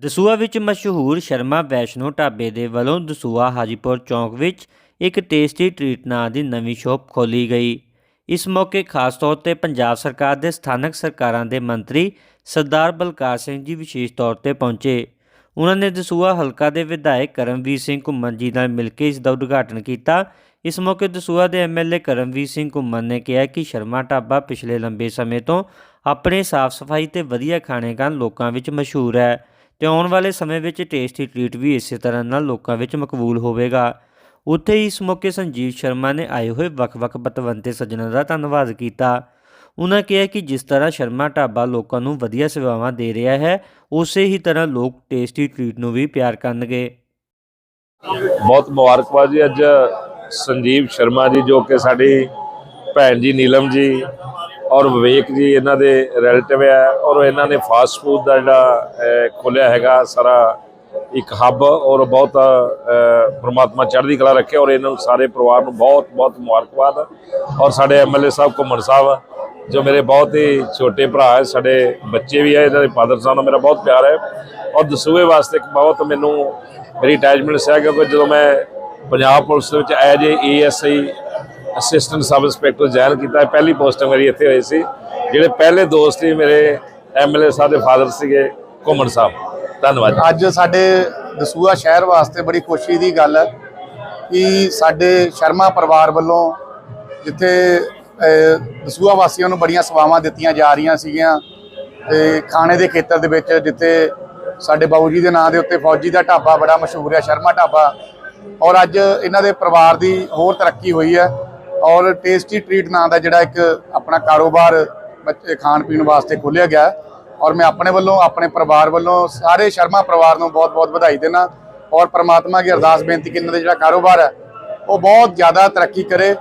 ਦਸੂਆ ਵਿੱਚ ਮਸ਼ਹੂਰ ਸ਼ਰਮਾ ਵੈਸ਼ਨੋ ਢਾਬੇ ਦੇ ਵੱਲੋਂ ਦਸੂਆ ਹਾਜੀਪੁਰ ਚੌਂਕ ਵਿੱਚ ਇੱਕ ਟੇਸਟੀ ਟ੍ਰੀਟ ਨਾਂ ਦੀ ਨਵੀਂ ਸ਼ੋਪ ਖੋਲੀ ਗਈ। ਇਸ ਮੌਕੇ ਖਾਸ ਤੌਰ ਤੇ ਪੰਜਾਬ ਸਰਕਾਰ ਦੇ ਸਥਾਨਕ ਸਰਕਾਰਾਂ ਦੇ ਮੰਤਰੀ ਸਰਦਾਰ ਬਲਕਾਰ ਸਿੰਘ ਜੀ ਵਿਸ਼ੇਸ਼ ਤੌਰ ਤੇ ਪਹੁੰਚੇ। ਉਹਨਾਂ ਨੇ ਦਸੂਆ ਹਲਕਾ ਦੇ ਵਿਧਾਇਕ ਕਰਮਵੀਰ ਸਿੰਘ ਘੁੰਮਣ ਜੀ ਨਾਲ ਮਿਲ ਕੇ ਇਸ ਦਾ ਉਦਘਾਟਨ ਕੀਤਾ। ਇਸ ਮੌਕੇ ਦਸੂਆ ਦੇ ਐਮਐਲਏ ਕਰਮਵੀਰ ਸਿੰਘ ਘੁੰਮਣ ਨੇ ਕਿਹਾ ਕਿ ਸ਼ਰਮਾ ਢਾਬਾ ਪਿਛਲੇ ਲੰਬੇ ਸਮੇਂ ਤੋਂ ਆਪਣੇ ਸਾਫ਼ ਸਫ਼ਾਈ ਤੇ ਵਧੀਆ ਖਾਣੇ ਕਾਰਨ ਲੋਕਾਂ ਵਿੱਚ ਮਸ਼ਹੂਰ ਹੈ। ਤੇ ਆਉਣ ਵਾਲੇ ਸਮੇਂ ਵਿੱਚ ਟੇਸਟੀ ਟ੍ਰੀਟ ਵੀ ਇਸੇ ਤਰ੍ਹਾਂ ਨਾਲ ਲੋਕਾਂ ਵਿੱਚ ਮਕਬੂਲ ਹੋਵੇਗਾ। ਉੱਥੇ ਹੀ ਇਸ ਮੌਕੇ ਸੰਜੀਵ ਸ਼ਰਮਾ ਨੇ ਆਏ ਹੋਏ ਵੱਖ-ਵੱਖ ਪਤਵੰਤੇ ਸੱਜਣਾਂ ਦਾ ਧੰਨਵਾਦ ਕੀਤਾ। ਉਹਨਾਂ ਕਿਹਾ ਕਿ ਜਿਸ ਤਰ੍ਹਾਂ ਸ਼ਰਮਾ ਢਾਬਾ ਲੋਕਾਂ ਨੂੰ ਵਧੀਆ ਸੇਵਾਵਾਂ ਦੇ ਰਿਹਾ ਹੈ, ਉਸੇ ਹੀ ਤਰ੍ਹਾਂ ਲੋਕ ਟੇਸਟੀ ਟ੍ਰੀਟ ਨੂੰ ਵੀ ਪਿਆਰ ਕਰਨਗੇ। ਬਹੁਤ ਮੁਬਾਰਕਬਾਦ ਜੀ ਅੱਜ ਸੰਜੀਵ ਸ਼ਰਮਾ ਜੀ ਜੋ ਕਿ ਸਾਡੀ ਭੈਣ ਜੀ, ਨੀਲਮ ਜੀ ਔਰ ਵਿਵੇਕ ਜੀ ਇਹਨਾਂ ਦੇ ਰਿਲੇਟਿਵ ਹੈ ਔਰ ਇਹਨਾਂ ਨੇ ਫਾਸਟ ਫੂਡ ਦਾ ਜਿਹੜਾ ਖੋਲਿਆ ਹੈਗਾ ਸਾਰਾ ਇੱਕ ਹੱਬ ਔਰ ਬਹੁਤ ਅਹ, ਪ੍ਰਮਾਤਮਾ ਚੜ੍ਹਦੀ ਕਲਾ ਰੱਖੇ ਔਰ ਇਹਨਾਂ ਨੂੰ ਸਾਰੇ ਪਰਿਵਾਰ ਨੂੰ ਬਹੁਤ ਬਹੁਤ ਮੁਬਾਰਕਬਾਦ। ਔਰ ਸਾਡੇ ਐਮਐਲਏ ਸਾਹਿਬ ਘੁੰਮਣ ਸਾਹਿਬ ਜੋ ਮੇਰੇ ਬਹੁਤ ਹੀ ਛੋਟੇ ਭਰਾ ਹੈ ਸਾਡੇ ਬੱਚੇ ਵੀ ਹੈ ਇਹਨਾਂ ਦੇ ਫਾਦਰ ਸਾਹਿਬ ਨਾਲ ਮੇਰਾ ਬਹੁਤ ਪਿਆਰ ਹੈ। ਔਰ ਦਸੂਏ ਵਾਸਤੇ ਇੱਕ ਬਹੁਤ ਮੈਨੂੰ ਮੇਰੀ ਅਟੈਚਮੈਂਟ ਸੀ ਕਿਉਂਕਿ ਜਦੋਂ ਮੈਂ ਪੰਜਾਬ ਪੁਲਿਸ ਦੇ ਵਿੱਚ as a ASI assistant sub inspector ਜ਼ਾਹਿਰ ਕੀਤਾ। ਪਹਿਲੀ ਪੋਸਟ ਮੇਰੀ ਇੱਥੇ ਹੋਈ ਸੀ। ਜਿਹੜੇ ਪਹਿਲੇ ਦੋਸਤ ਸੀ ਮੇਰੇ ਐਮਐਲਏ ਸਾਹਿਬ ਦੇ ਫਾਦਰ ਸੀਗੇ ਘੁੰਮਣ ਸਾਹਿਬ। ਧੰਨਵਾਦ। ਅੱਜ ਸਾਡੇ ਦਸੂਆ ਸ਼ਹਿਰ ਵਾਸਤੇ ਬੜੀ ਖੁਸ਼ੀ ਦੀ ਗੱਲ ਹੈ ਕਿ ਸਾਡੇ ਸ਼ਰਮਾ ਪਰਿਵਾਰ ਵੱਲੋਂ ਜਿੱਥੇ ਅਹ, ਦਸੂਆ ਵਾਸੀਆਂ ਨੂੰ ਬੜੀਆਂ ਸੇਵਾਵਾਂ ਦਿੱਤੀਆਂ ਜਾ ਰਹੀਆਂ ਸੀਗੀਆਂ ਤੇ ਖਾਣੇ ਦੇ ਖੇਤਰ ਦੇ ਵਿੱਚ ਜਿੱਥੇ ਸਾਡੇ ਬਾਊ ਜੀ ਦੇ ਨਾਂ ਦੇ ਉੱਤੇ ਫੌਜੀ ਦਾ ਢਾਬਾ ਬੜਾ ਮਸ਼ਹੂਰ ਹੈ ਸ਼ਰਮਾ ਢਾਬਾ। ਔਰ ਅੱਜ ਇਹਨਾਂ ਦੇ ਪਰਿਵਾਰ ਦੀ ਹੋਰ ਤਰੱਕੀ ਹੋਈ ਹੈ। ਔਰ ਟੇਸਟੀ ਟ੍ਰੀਟ ਨਾਂ ਦਾ ਜਿਹੜਾ ਇੱਕ ਆਪਣਾ ਕਾਰੋਬਾਰ ਬੱਚੇ ਖਾਣ ਪੀਣ ਵਾਸਤੇ ਖੋਲ੍ਹਿਆ ਗਿਆ ਔਰ ਮੈਂ ਆਪਣੇ ਵੱਲੋਂ, ਆਪਣੇ ਪਰਿਵਾਰ ਵੱਲੋਂ, ਸਾਰੇ ਸ਼ਰਮਾ ਪਰਿਵਾਰ ਨੂੰ ਬਹੁਤ-ਬਹੁਤ ਵਧਾਈ ਦੇਣਾ ਔਰ ਪ੍ਰਮਾਤਮਾ ਕੀ ਅਰਦਾਸ ਬੇਨਤੀ ਕਿ ਇਹਨਾਂ ਦਾ ਜਿਹੜਾ ਕਾਰੋਬਾਰ ਹੈ, ਉਹ ਬਹੁਤ ਜ਼ਿਆਦਾ ਤਰੱਕੀ ਕਰੇ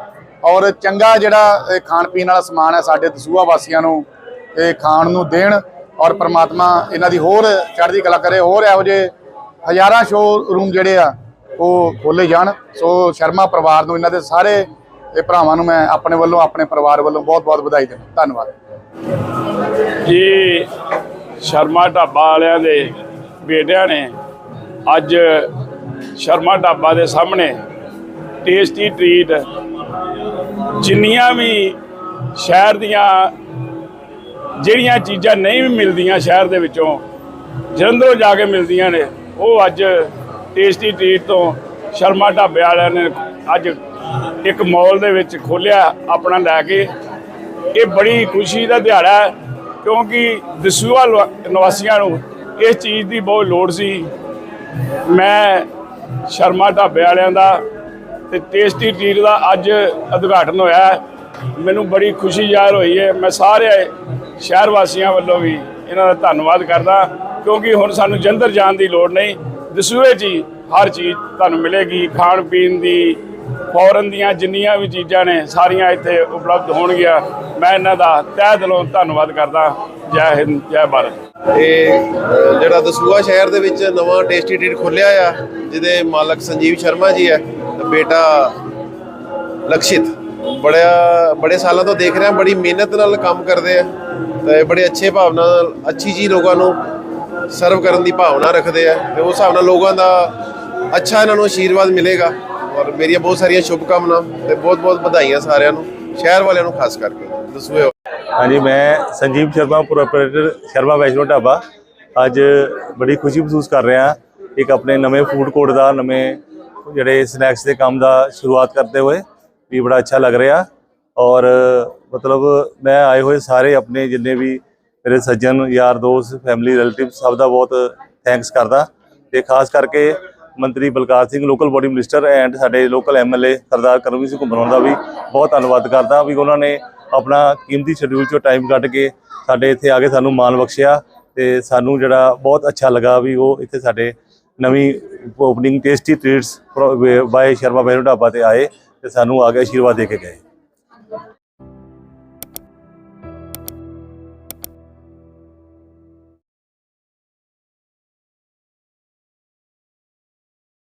ਔਰ ਚੰਗਾ ਜਿਹੜਾ ਇਹ ਖਾਣ ਪੀਣ ਵਾਲਾ ਸਮਾਨ ਹੈ ਸਾਡੇ ਦਸੂਹਾ ਵਾਸੀਆਂ ਨੂੰ ਇਹ ਖਾਣ ਨੂੰ ਦੇਣ ਔਰ ਪ੍ਰਮਾਤਮਾ ਇਹਨਾਂ ਦੀ ਹੋਰ ਚੜ੍ਹਦੀ ਕਲਾ ਕਰੇ, ਹੋਰ ਇਹੋ ਜਿਹੇ ਹਜ਼ਾਰਾਂ ਸ਼ੋਅਰੂਮ ਜਿਹੜੇ ਆ, ਉਹ ਖੋਲੇ ਜਾਣ। ਸੋ ਸ਼ਰਮਾ ਪਰਿਵਾਰ ਨੂੰ ਇਹਨਾਂ ਦੇ ਸਾਰੇ ਇਹ ਭਰਾਵਾਂ ਨੂੰ ਮੈਂ ਆਪਣੇ ਵੱਲੋਂ, ਆਪਣੇ ਪਰਿਵਾਰ ਵੱਲੋਂ ਬਹੁਤ-ਬਹੁਤ ਵਧਾਈ ਦਿੰਦਾ ਧੰਨਵਾਦ। ਜੀ, ਸ਼ਰਮਾ ਢਾਬਾ ਵਾਲਿਆਂ ਦੇ ਬੇਟਿਆਂ ਨੇ ਅੱਜ ਸ਼ਰਮਾ ਢਾਬਾ ਦੇ ਸਾਹਮਣੇ ਟੇਸਟੀ ਟ੍ਰੀਟ ਜਿੰਨੀਆਂ ਵੀ ਸ਼ਹਿਰ ਦੀਆਂ, ਜਿਹੜੀਆਂ ਚੀਜ਼ਾਂ ਨਹੀਂ ਵੀ ਮਿਲਦੀਆਂ ਸ਼ਹਿਰ ਦੇ ਵਿੱਚੋਂ, ਜਲੰਧਰੋਂ ਜਾ ਕੇ ਮਿਲਦੀਆਂ ਨੇ, ਉਹ ਅੱਜ ਟੇਸਟੀ ਟ੍ਰੀਟ ਤੋਂ ਸ਼ਰਮਾ ਢਾਬੇ ਵਾਲਿਆਂ ਨੇ ਅੱਜ ਇੱਕ ਮਾਲ ਦੇ ਵਿੱਚ ਖੋਲਿਆ, ਆਪਣਾ ਲੈ ਕੇ। ਇਹ ਬੜੀ ਖੁਸ਼ੀ ਦਾ ਦਿਹਾੜਾ ਹੈ, ਕਿਉਂਕਿ ਦਸੂਆ ਲਵਾ- ਨਿਵਾਸੀਆਂ ਨੂੰ ਇਸ ਚੀਜ਼ ਦੀ ਬਹੁਤ ਲੋੜ ਸੀ। ਮੈਂ ਸ਼ਰਮਾ ਢਾਬੇ ਵਾਲਿਆਂ ਦਾ ਤੇ ਟੇਸਟੀ ਟ੍ਰੀਟ ਦਾ ਅੱਜ ਉਦਘਾਟਨ ਹੋਇਆ ਮੈਨੂੰ ਬੜੀ ਖੁਸ਼ੀ ਜ਼ਾਹਰ ਹੋਈ ਹੈ। ਮੈਂ ਸਾਰੇ ਸ਼ਹਿਰ ਵਾਸੀਆਂ ਵੱਲੋਂ ਵੀ ਇਹਨਾਂ ਦਾ ਧੰਨਵਾਦ ਕਰਦਾ, ਕਿਉਂਕਿ ਹੁਣ ਸਾਨੂੰ ਜੰਦਰ ਜਾਣ ਦੀ ਲੋੜ ਨਹੀਂ। ਦਸੂਏ 'ਚ ਹੀ ਹਰ ਚੀਜ਼ ਤੁਹਾਨੂੰ ਮਿਲੇਗੀ ਖਾਣ ਪੀਣ ਦੀ ਫੌਰਨ ਦੀਆਂ ਜਿੰਨੀਆਂ ਵੀ ਚੀਜ਼ਾਂ ਨੇ, ਸਾਰੀਆਂ ਇੱਥੇ ਉਪਲਬਧ ਹੋਣਗੀਆਂ। ਮੈਂ ਇਹਨਾਂ ਦਾ ਤਹਿ ਦਿਲੋਂ ਧੰਨਵਾਦ ਕਰਦਾ। ਜੈ ਹਿੰਦ, ਜੈ ਭਾਰਤ। ਇਹ ਜਿਹੜਾ ਦਸੂਆ ਸ਼ਹਿਰ ਦੇ ਵਿੱਚ ਨਵਾਂ ਟੇਸਟੀ ਟ੍ਰੀਟ ਖੁੱਲਿਆ ਆ, ਜਿਹਦੇ ਮਾਲਕ ਸੰਜੀਵ ਸ਼ਰਮਾ ਜੀ ਹੈ ਬੇਟਾ ਲਕਸ਼ਿਤ। ਬੜਿਆ, ਬੜੇ ਸਾਲਾਂ ਤੋਂ ਦੇਖ ਰਿਹਾ, ਬੜੀ ਮਿਹਨਤ ਨਾਲ ਕੰਮ ਕਰਦੇ ਆ, ਤੇ ਬੜੇ ਅੱਛੇ ਭਾਵਨਾ ਨਾਲ, ਅੱਛੀ ਜੀ ਲੋਕਾਂ ਨੂੰ ਸਰਵ ਕਰਨ ਦੀ ਭਾਵਨਾ ਰੱਖਦੇ ਆ, ਤੇ ਉਸ ਹਿਸਾਬ ਨਾਲ ਲੋਕਾਂ ਦਾ ਅੱਛਾ ਇਹਨਾਂ ਨੂੰ ਆਸ਼ੀਰਵਾਦ ਮਿਲੇਗਾ। ਔਰ ਮੇਰੀਆਂ ਬਹੁਤ ਸਾਰੀਆਂ ਸ਼ੁਭ ਕਾਮਨਾ ਤੇ ਬਹੁਤ ਬਹੁਤ ਵਧਾਈਆਂ ਸਾਰਿਆਂ ਨੂੰ, ਸ਼ਹਿਰ ਵਾਲਿਆਂ ਨੂੰ ਖਾਸ ਕਰਕੇ। ਦਸੂਏ ਹਾਂਜੀ, ਮੈਂ ਸੰਜੀਵ ਸ਼ਰਮਾ ਪ੍ਰੋਪਰੇਟਰ ਸ਼ਰਮਾ ਵੈਸ਼ਨੋ ਢਾਬਾ। ਅੱਜ ਬੜੀ ਖੁਸ਼ੀ ਮਹਿਸੂਸ ਕਰ ਰਿਹਾ ਇੱਕ ਆਪਣੇ ਨਵੇਂ ਫੂਡ ਕੋਰਟ ਦਾ, ਨਵੇਂ ਜਿਹੜੇ ਸਨੈਕਸ ਦੇ ਕੰਮ ਦਾ ਸ਼ੁਰੂਆਤ ਕਰਦੇ ਹੋਏ ਵੀ ਬੜਾ ਅੱਛਾ ਲੱਗ ਰਿਹਾ। ਔਰ ਮਤਲਬ ਮੈਂ ਆਏ ਹੋਏ ਸਾਰੇ ਆਪਣੇ ਜਿੰਨੇ ਵੀ ਮੇਰੇ ਸੱਜਣ, ਯਾਰ, ਦੋਸਤ ਫੈਮਿਲੀ ਰਿਲੇਟਿਵ ਸਭ ਦਾ ਬਹੁਤ ਥੈਂਕਸ ਕਰਦਾ। ਤੇ ਖਾਸ ਕਰਕੇ ਮੰਤਰੀ Balkar Singh local body minister and ਸਾਡੇ ਲੋਕਲ ਐਮਐਲਏ ਸਰਦਾਰ ਕਰਮਵੀਰ ਸਿੰਘ ਘੁੰਮਣ ਦਾ ਵੀ ਬਹੁਤ ਧੰਨਵਾਦ ਕਰਦਾ ਵੀ ਉਹਨਾਂ ਨੇ ਆਪਣਾ ਕੀਮਤੀ ਸ਼ਡਿਊਲ ਚੋਂ ਟਾਈਮ ਕੱਢ ਕੇ ਸਾਡੇ ਇੱਥੇ ਆ ਕੇ ਸਾਨੂੰ ਮਾਣ ਬਖਸ਼ਿਆ ਤੇ ਸਾਨੂੰ ਜਿਹੜਾ ਬਹੁਤ ਅੱਛਾ ਲੱਗਾ ਵੀ ਉਹ ਇੱਥੇ ਸਾਡੇ ਨਵੀਂ opening tasty treats by Sharma Bainu Dhaba ਤੇ ਆਏ ਤੇ ਸਾਨੂੰ ਆ ਕੇ ਆਸ਼ੀਰਵਾਦ ਦੇ ਕੇ ਗਏ।